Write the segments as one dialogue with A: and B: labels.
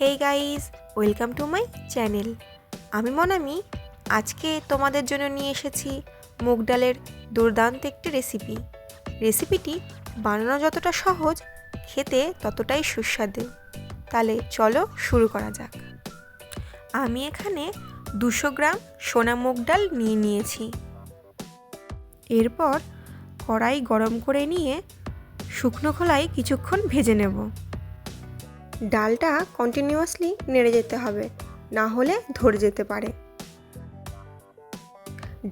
A: Hey guys welcome to my channel আমি মনামি, আজকে তোমাদের জন্য নিয়ে এসেছি মুগ ডালের দুর্দান্ত একটি রেসিপি রেসিপিটি বানানো যতটা সহজ, খেতে ততটাই সুস্বাদু। তাহলে চলো শুরু করা যাক। আমি এখানে দুশো গ্রাম সোনা মুগ ডাল নিয়ে নিয়েছি। এরপর কড়াই গরম করে নিয়ে শুকনো খোলায় কিছুক্ষণ ভেজে নেব। ডালটা কন্টিনিউয়াসলি নেড়ে যেতে হবে, না হলে ধরে যেতে পারে।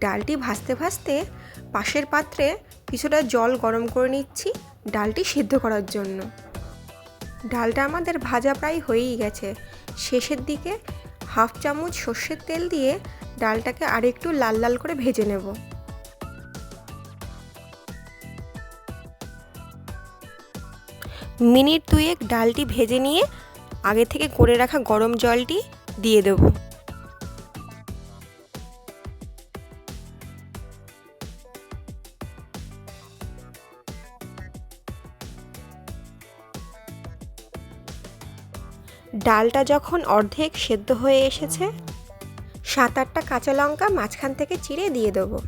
A: ডালটি ভাজতে ভাজতে পাশের পাত্রে কিছুটা জল গরম করে নিচ্ছি ডালটি সিদ্ধ করার জন্য। ডালটা আমাদের ভাজা প্রায় হয়েই গেছে। শেষের দিকে হাফ চামচ সর্ষের তেল দিয়ে ডালটাকে আরেকটু লাল লাল করে ভেজে নেব। মিনিট দুয়েক ডালটি ভেজে নিয়ে আগে থেকে করে রাখা গরম জলটি দিয়ে দেব। ডালটা যখন অর্ধেক সেদ্ধ হয়ে এসেছে, সাত আটটা কাঁচা লঙ্কা মাঝখান থেকে চিড়ে দিয়ে দেবো।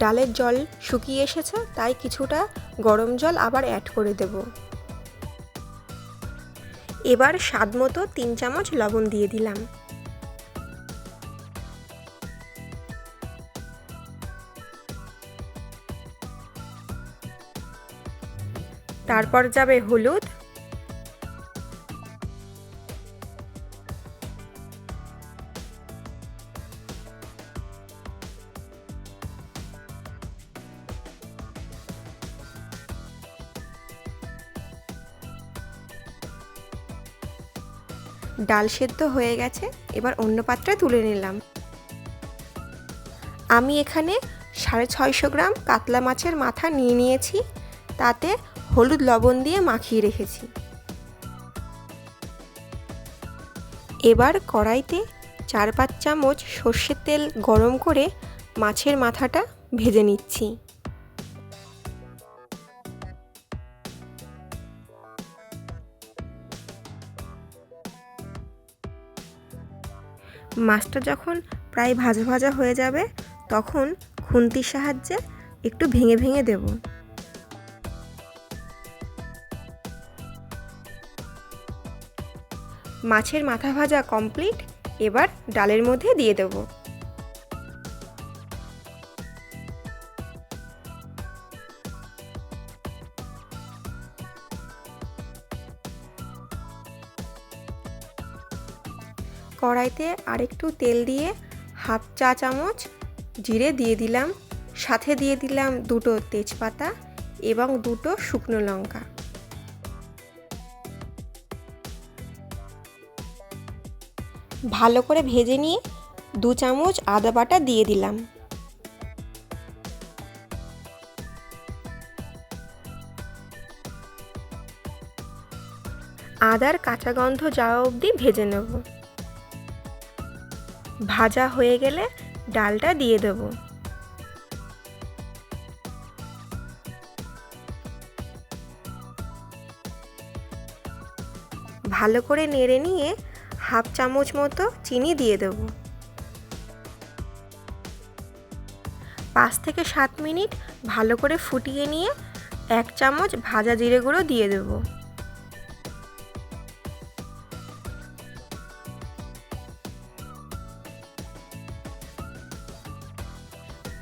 A: ডালের জল শুকিয়ে এসেছে, তাই কিছুটা গরম জল আবার অ্যাড করে দেব। এবার স্বাদ মতো তিন চামচ লবণ দিয়ে দিলাম। তারপর যাবে হলুদ ডাল সেদ্ধ হয়ে গেছে, এবার অন্য পাত্রে তুলে নিলাম। আমি এখানে সাড়ে ছয়শো গ্রাম কাতলা মাছের মাথা নিয়ে নিয়েছি, তাতে হলুদ লবণ দিয়ে মাখিয়ে রেখেছি। এবার কড়াইতে চার পাঁচ চামচ সর্ষের তেল গরম করে মাছের মাথাটা ভেজে নিচ্ছি। মাছটা যখন প্রায় ভাজা ভাজা হয়ে যাবে, তখন খুন্তির সাহায্যে একটু ভেঙে ভেঙে দেব। মাছের মাথা ভাজা কমপ্লিট এবার ডালের মধ্যে দিয়ে দেব। কড়াইতে আরেকটু তেল দিয়ে হাফ চা চামচ জিরে দিয়ে দিলাম, সাথে দিয়ে দিলাম দুটো তেজপাতা এবং দুটো শুকনো লঙ্কা। ভালো করে ভেজে নিয়ে দু চামচ আদা বাটা দিয়ে দিলাম। আদার কাঁচা গন্ধ যাওয়া অবধি ভেজে নেব। ভাজা হয়ে গেলে ডালটা দিয়ে দেব। ভালো করে নেড়ে নিয়ে হাফ চামচ মতো চিনি দিয়ে দেব। পাঁচ থেকে সাত মিনিট ভালো করে ফুটিয়ে নিয়ে এক চামচ ভাজা জিরে গুঁড়ো দিয়ে দেবো।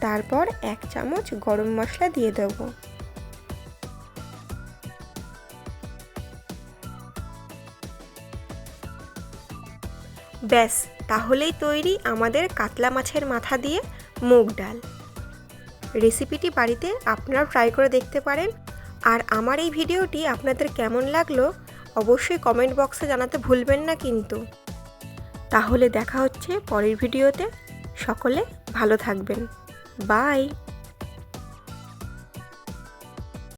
A: তারপর এক চামচ গরম মশলা দিয়ে দেব। ব্যাস, তাহলেই তৈরি আমাদের কাতলা মাছের মাথা দিয়ে মুগ ডাল। রেসিপিটি বাড়িতে আপনারা ট্রাই করে দেখতে পারেন। আর আমার এই ভিডিওটি আপনাদের কেমন লাগল অবশ্যই কমেন্ট বক্সে জানাতে ভুলবেন না কিন্তু। তাহলে দেখা হচ্ছে পরের ভিডিওতে। সকলে ভালো থাকবেন। Bye.